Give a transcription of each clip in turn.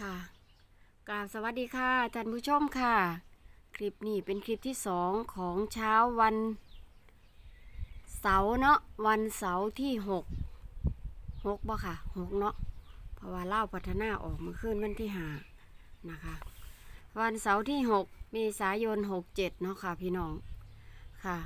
ค่ะกราบสวัสดีค่ะท่านผู้ชมค่ะ คลิปนี้เป็นคลิปที่สองของเช้าวัน เสาร์เนาะวันเสาร์ที่หกหกบ่ค่ะหกเนาะเพราะว่าเล่าพัฒนาออกเมื่อคืนวันที่หานะคะ วันเสาร์ที่หกเมษายนหกเจ็ดเนาะค่ะพี่น้องค่ะ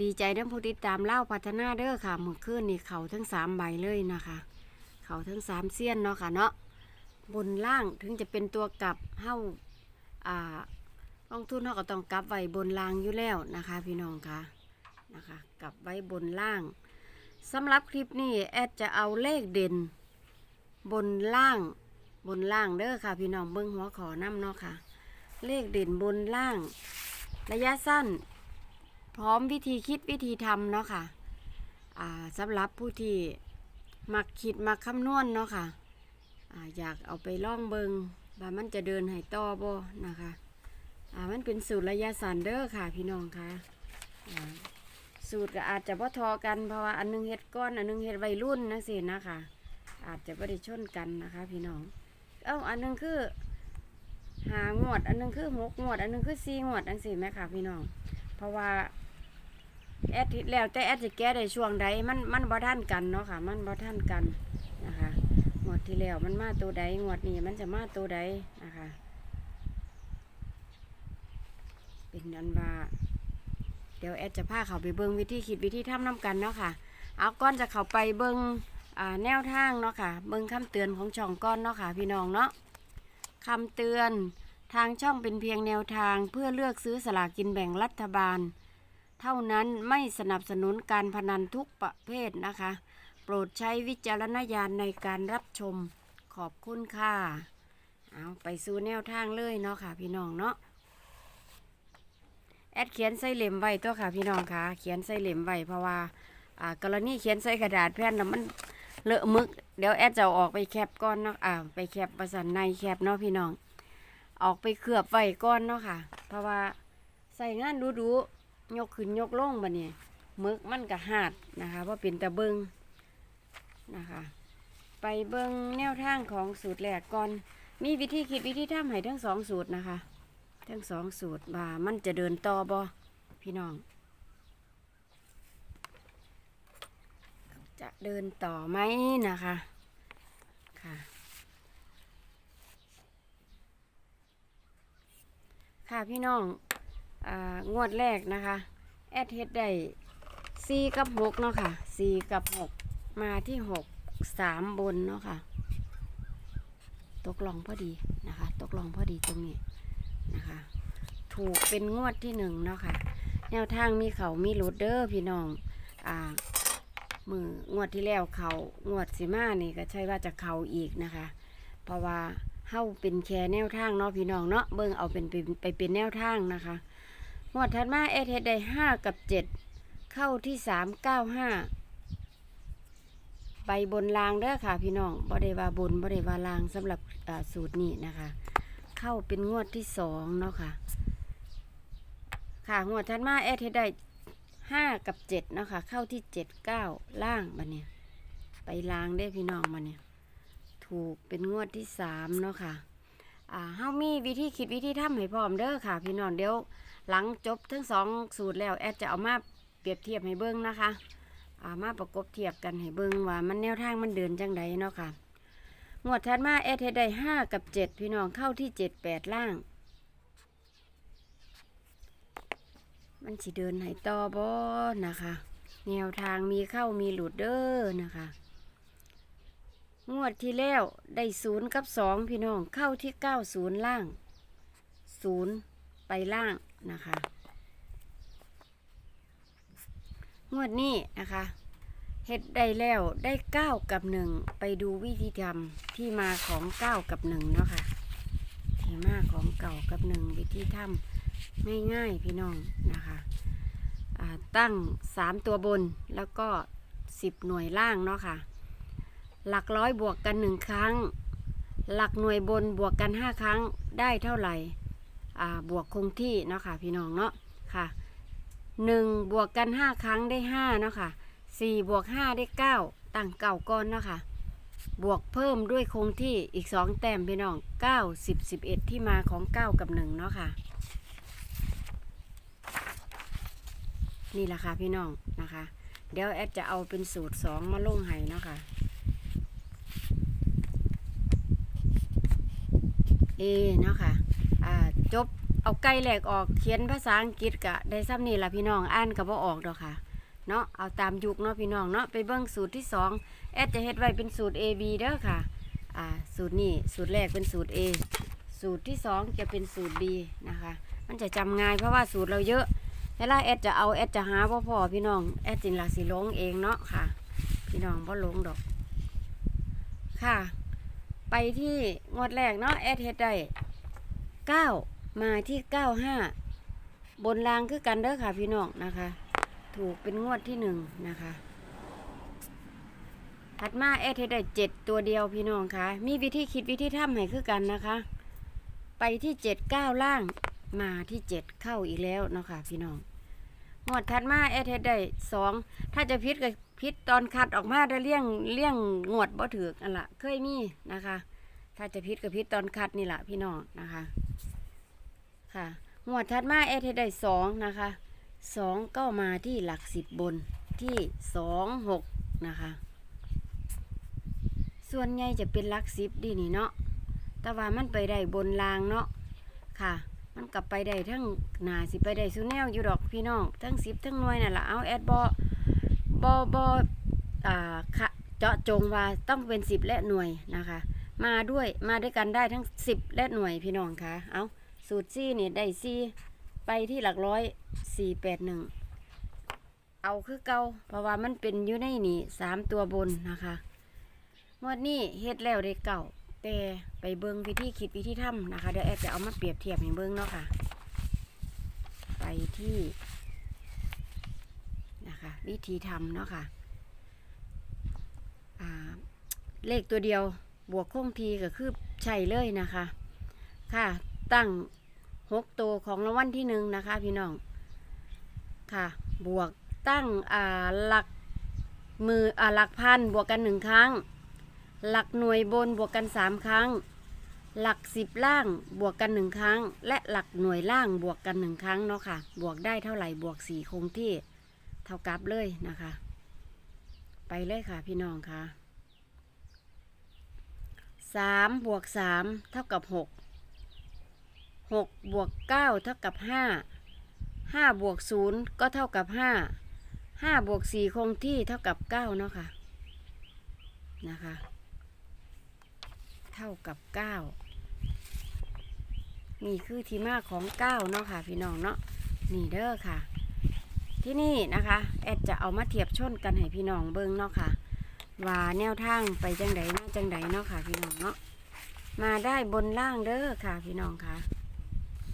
ดีใจเด้อผู้ติดตามเล่าพัฒนาเด้อค่ะเมื่อคืนนี่เขาทั้งสามใบเลยนะคะ เขาทั้งสามเสี้ยนเนาะค่ะเนาะ บนล่างถึงจะเป็นตัวกลับเฮ้าอ่าลงทุนเฮาก็ต้องกลับไว้บนล่างอยู่แล้วนะคะ พี่น้องคะนะคะกลับไว้บนล่างสำหรับคลิปนี้แอดจะเอาเลขเด่น บนล่างบนล่างเด้อค่ะ พี่น้องเบิ้งหัวขอน้ำเนาะค่ะ เลขเด่นบนล่าง ระยะสั้น พร้อมวิธีคิดวิธีทำเนาะค่ะอ่าสำหรับผู้ที่มักคิดมักคำนวณเนาะค่ะ อยากเอาไปล่องเบิงว่ามันจะเดินให้ต่อบ่นะคะอ่ามันเป็นสูตรระยะสั้นเด้อค่ะ พี่น้องค่ะอ่าสูตรก็อาจจะบ่ทอกันเพราะว่าอันหนึงเฮ็ดก้อนอันหนึงเฮ็ดวัยรุ่นนะสินะคะ อาจจะบ่ได้ชนกันนะคะ พี่น้อง เอ้าอันหนึงคือหางวด อันหนึงคือหกงวด อันหนึงคือสี่งวดอันสิแม่ค่ะ พี่น้อง เพราะว่าแอดแล้วแต่แอดจะแก้ได้ช่วงใดมันมันบ่ทันกันเนาะค่ะ มันบ่ทันกันนะคะ ที่แล้วมันมาตัวใดงวดนี้มันจะมาตัวใดนะคะ เป็นนันว่า เดี๋ยวแอดจะพาเขาไปเบิ้งวิธีคิดวิธีทำน้ำกันเนาะค่ะ เอาก้อนจะเขาไปเบิ้งอ่าแนวทางเนาะค่ะ เบิ้งคำเตือนของช่องก้อนเนาะค่ะ พี่น้องเนาะคำเตือนทางช่องเป็นเพียงแนวทางเพื่อเลือกซื้อสลากกินแบ่งรัฐบาล เท่านั้นไม่สนับสนุนการพนันทุกประเภทนะคะ โปรดใช้วิจารณญาณในการรับชมขอบคุณค่ะ เอาไปสู่แนวทางเลยเนาะค่ะ พี่น้องเนาะแอดเขียนใส่เหล่มไว้ตัวค่ะพี่น้องค่ะ เขียนใส่เหล่มไว้เพราะว่า อ่ากรณีเขียนใส่กระดาษแผ่นแล้วมันเลอะมึก เดี๋ยวแอดจะออกไปแคปก้อนเนาะอ่าไปแคปประสันในแคปเนาะพี่น้อง ออกไปเคลือบไว้ก้อนเนาะค่ะ เพราะว่าใส่งานดูดูๆยกขึ้นยกลงบัดนี้มึกมันก็หาดนะคะว่าเป็นตะเบิง นะคะ ไปเบิ้งแนวทางของสูตรแรกก่อน มีวิธีคิดวิธีทำให้ทั้งสองสูตรนะคะ ทั้งสองสูตรว่ามันจะเดินต่อบอพี่น้อง จะเดินต่อไหมนะคะค่ะค่ะพี่น้ององวดแรกนะคะ แอดเฮดได้สี่กับหกเนาะค่ะสี่กับหก มาที่หกสามบนเนาะค่ะ ตกลองพอดีนะคะ ตกลองพอดีตรงนี้นะคะ ถูกเป็นงวดที่หนึ่งเนาะค่ะ แนวทางมีเขามีรูดเดอร์พี่น้อง อ่า มืองวดที่แล้วเขางวดสิมานี่ก็ใช่ว่าจะเขาอีกนะคะ เพราะว่าเฮาเป็นแค่แนวทางเนาะพี่น้องเนาะเบิ่งเอาเป็นไปไปเป็นแนวทางนะคะงวดถัดมาเอทเฮ็ดได้ห้ากับเจ็ดเข้าที่สามเก้าห้า ไปบนรางเด้อค่ะ พี่น้องบ่ได้ว่าบนบ่ได้ว่าลางสำหรับสูตรนี้นะคะ เข้าเป็นงวดที่สองเนาะค่ะ ค่ะงวดทันมาแอดเฮ็ดได้ห้ากับเจ็ดเนาะค่ะ เข้าที่เจ็ดเก้าล่างมาเนี่ยไปลางได้พี่น้องมาเนี่ยถูกเป็นงวดที่สามเนาะค่ะอ่าเฮามีวิธีคิดวิธีทำให้พร้อมเด้อค่ะ พี่น้องเดี๋ยวหลังจบทั้งสองสูตรแล้วแอดจะเอามาเปรียบเทียบให้เบิ่งนะคะามาประกบเทียบกันให้เบิ่งว่ามันแนวทางมันเดินจังใดเนาะค่ะ งวดถัดมาเอทเฮดได้ห้ากับเจ็ดพี่น้องเข้าที่เจ็ดแปดล่าง มันสิเดินให้ต่อบ่นะคะ แนวทางมีเข้ามีหลุดเด้อนะคะ งวดที่แล้วได้ศูนย์กับสองพี่น้องเข้าที่เก้าศูนย์ล่างศูนย์ไปล่างนะคะ งวดนี้นะคะเฮ็ดได้แล้วได้เก้ากับหนึ่งไปดูวิธีทำที่มาของเก้ากับหนึ่งเนาะค่ะที่มาของเก่ากับหนึ่งวิธีทำง่ายๆพี่น้องนะคะตั้งสามตัวบนแล้วก็สิบหน่วยล่างเนาะค่ะ หลักร้อยบวกกันหนึ่งครั้ง หลักหน่วยบนบวกกันห้าครั้งได้เท่าไหร่บวกคงที่เนาะค่ะพี่น้องเนาะค่ะ หนึ่งบวกกันห้าครั้งได้ห้าเนาะค่ะสี่บวกห้าได้เก้าตั้งเก่าก้อนเนาะค่ะบวกเพิ่มด้วยคงที่อีกสองแต้มพี่น้องเก้าสิบสิบเอ็ดที่มาของเก้ากับหนึ่งเนาะค่ะ นี่แหละค่ะพี่น้องนะคะ เดี๋ยวแอดจะเอาเป็นสูตรสองมาลงให้เนาะค่ะเอเนาะค่ะ อ่า จบ เอาไก่แหลกออกเขียนภาษาอังกฤษกะได้ซ้ำนี่ละพี่น้องอ่านกับว่าออกดอกค่ะเนาะเอาตามยุคเนาะพี่น้องเนาะไปเบิ่งสูตรที่สองแอดจะเฮ็ดไว้เป็นสูตร A B เด้อค่ะอ่าสูตรนี้สูตรแรกเป็นสูตร A สูตรที่สองจะเป็นสูตร B นะคะ มันจะจำง่ายเพราะว่าสูตรเราเยอะเวลาแอดจะเอาแอดจะหาพ่อพ่อพี่น้องแอดจินละสิลงเองเนาะค่ะ พี่น้องพ่ลงดอก ค่ะ ไปที่งวดแรกเนาะแอดเฮ็ดได้เก้า มาที่เก้าห้าบนรางคือกันเด้อค่ะพี่น้องนะคะ ถูกเป็นงวดที่หนึ่งนะคะถัดมาแอดเฮ็ดได้เจ็ดตัวเดียวพี่น้องค่ะ มีวิธีคิดวิธีทำให้คือกันนะคะ ไปที่เจ็ดเก้าล่างมาที่เจ็ดเข้าอีกแล้วเนาะค่ะพี่น้องงวดถัดมาแอดเฮ็ดได้สองถ้าจะพิษก็พิษตอนคัดออกมาได้เลี่ยงเลี่ยงงวดบ่ถือกอันละเคยมีนะคะ ถ้าจะพิษก็พิษตอนคัดนี่แหละพี่น้องนะคะ ค่ะงวดถัดมาแอดเฮ็ดได้สองนะคะสองก็มาที่หลักสิบบนที่สองหกนะคะ ส่วนใหญ่จะเป็นหลักสิบดีนี่เนาะแต่ว่ามันไปได้บนรางเนาะค่ะ มันกลับไปได้ทั้งหนาสิไปได้สุแนวอยู่ดอกพี่น้องทั้งสิบทั้งหน่วยน่ะละเอาแอดบอบอบออ่าค่ะเจาะจงว่าต้องเป็นสิบและหน่วยนะคะ มาด้วยมาด้วยกันได้ทั้งสิบและหน่วยพี่น้องคะเอา สูตรซี่นี่ได้ซี่ไปที่หลักร้อยสี่แปดหนึ่งเอาคือเก่าเพราะว่ามันเป็นอยู่ในนี่สามตัวบนนะคะงวดนี้เฮ็ดแล้วได้เก่าแต่ไปเบิ่งวิธีคิดวิธีทำนะคะ เดี๋ยวแอดจะเอามาเปรียบเทียบให้เบิ่งเนาะค่ะ ไปที่นะคะวิธีทำเนาะค่ะอ่าเลขตัวเดียวบวกคงทีก็คือใช่เลยนะคะ ค่ะ ตั้ง หกตัวของรางวัลที่หนึ่งนะคะ พี่น้อง ค่ะ บวกตั้งอ่าหลักมืออ่าหลักพันบวกกันหนึ่งครั้ง หลักหน่วยบนบวกกันสามครั้ง หลักสิบล่างบวกกันหนึ่งครั้ง และหลักหน่วยล่างบวกกันหนึ่งครั้งเนาะค่ะ บวกได้เท่าไหร่บวกสี่คงที่เท่ากับเลยนะคะ ไปเลยค่ะพี่น้องค่ะสามบวกสามเท่ากับหก หกบวกเก้าเท่ากับห้าห้าบวกศูนย์ก็เท่ากับห้าห้าบวกสี่คงที่เท่ากับเก้าเนาะค่ะ นะคะ เท่ากับเก้านี่คือที่มาของเก้าเนาะค่ะ พี่น้องเนาะนี่เด้อค่ะ ที่นี่นะคะ แอดจะเอามาเทียบชนกันให้พี่น้องเบิ้งเนาะค่ะ ว่าแนวทางไปจังไดมาจังไดเนาะค่ะ พี่น้องเนาะมาได้บนล่างเด้อค่ะ พี่น้องค่ะ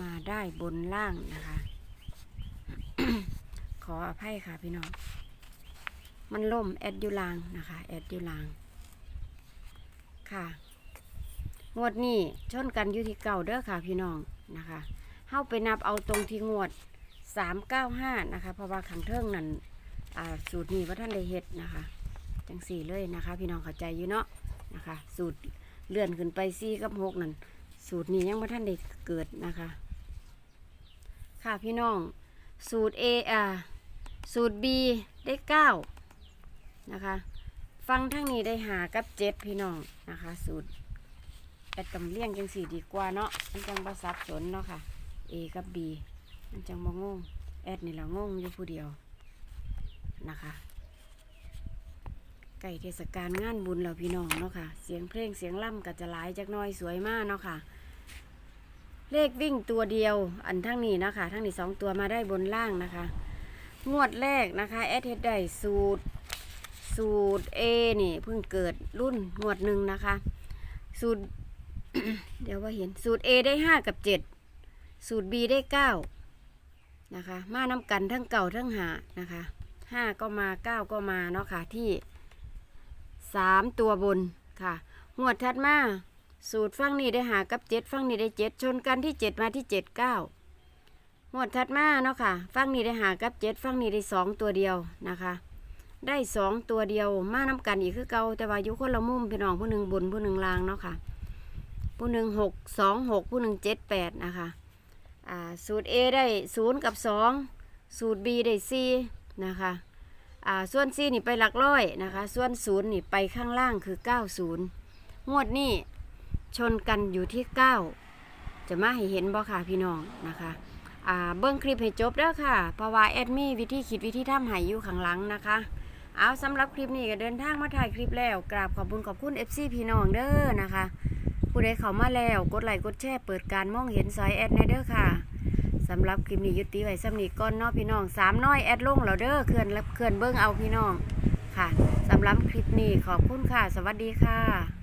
มาได้บนล่างนะคะ ขออภัยค่ะพี่น้อง มันล่มแอดยูลางนะคะแอดยูลาง ค่ะ งวดนี้ชนกันอยู่ที่เก่าเด้อค่ะพี่น้องนะคะเข้าไปนับเอาตรงที่งวด 395 นะคะ เพราะว่าขังเทิงนั่นสูตรนี้ว่าท่านได้เฮ็ดนะคะ จังสี่เลยนะคะ พี่น้องเข้าใจอยู่เนาะนะคะ สูตรเลื่อนขึ้นไปซี่กับหกนั่นสูตรนี้ยังว่าท่านได้เกิดนะคะ ค่ะพี่น้อง สูตร A อ่าสูตร B ได้เก้านะคะ ฟังทั้งนี้ได้หากับเจ็ดพี่น้องนะคะ สูตรแอดกำเลี่ยงจังสี่ดีกว่าเนาะมันจังประสับสนเนาะค่ะ A กับ B มันจังบ่งงแอดนี่ละงงอยู่ผู้เดียวนะคะใกล้เทศกาลงานบุญแล้วพี่น้องเนาะค่ะ เสียงเพลงเสียงล่ำก็จะหลายจักน้อยสวยมากเนาะค่ะ เลขวิ่งตัวเดียว อันทั้งนี้นะคะทั้งนี้สองตัวมาได้บนล่างนะคะ งวดแรกนะคะแอดเฮ็ดได้สูตร สูตร A นี่เพิ่งเกิดรุ่นงวดหนึ่งนะคะ สูตร เดี๋ยวว่าเห็นสูตร A ได้ห้ากับเจ็ดสูตร B ได้เก้านะคะ มาน้ำกันทั้งเก่าทั้งหานะคะห้าก็มาเก้าก็มาเนาะค่ะที่สามตัวบนค่ะ งวดถัดมา สูตรฝั่งนี้ได้หากับเจ็ดฝั่งนี้ได้เจ็ดชนกันที่เจ็ดมาที่เจ็ดเก้างวดถัดมาเนาะค่ะฝั่งนี้ได้หากับเจ็ดฝั่งนี้ได้สองตัวเดียวนะคะ ได้สองตัวเดียวมาน้กันอีกคือเก่าแต่ว่ายู่คนละมุมพี่น้องผู้หนึ่งบนผู้หนึ่งล่างเนาะค่ะ ผู้หนึ่งหกสองหกผู้หนึ่งเจ็ดแปดนะคะอ่าสูตร A ได้ศูนย์กับสองสูตร B ได้สี่นะคะอ่าส่วน C นี่ไปหลักร้อยนะคะ ส่วนศูนย์นี่ไปข้างล่างคือเก้าศูนย์งวดนี้ ชนกันอยู่ที่เก้าจะมาให้เห็นบ่ค่ะพี่น้องนะคะอ่าเบิ้งคลิปให้จบเด้อค่ะ เพราะว่าแอดมีวิธีคิดวิธีทำให้อยู่ข้างหลังนะคะ เอาสำหรับคลิปนี้ก็เดินทางมาถ่ายคลิปแล้วกราบขอบคุณขอบคุณ FC พี่น้องเด้อนะคะ ผู้ใดเข้ามาแล้วกดไลค์กดแชร์เปิดการมองเห็นซอยแอดในเด้อค่ะสำหรับคลิปนี้ยุติไว้สำนีก่อนนาะพี่น้องสามน้อยแอดลงแล้วเด้อเคลื่อนเคลื่อนเบิ้งเอาพี่น้องค่ะสำหรับคลิปนี้ขอบคุณค่ะ สวัสดีค่ะ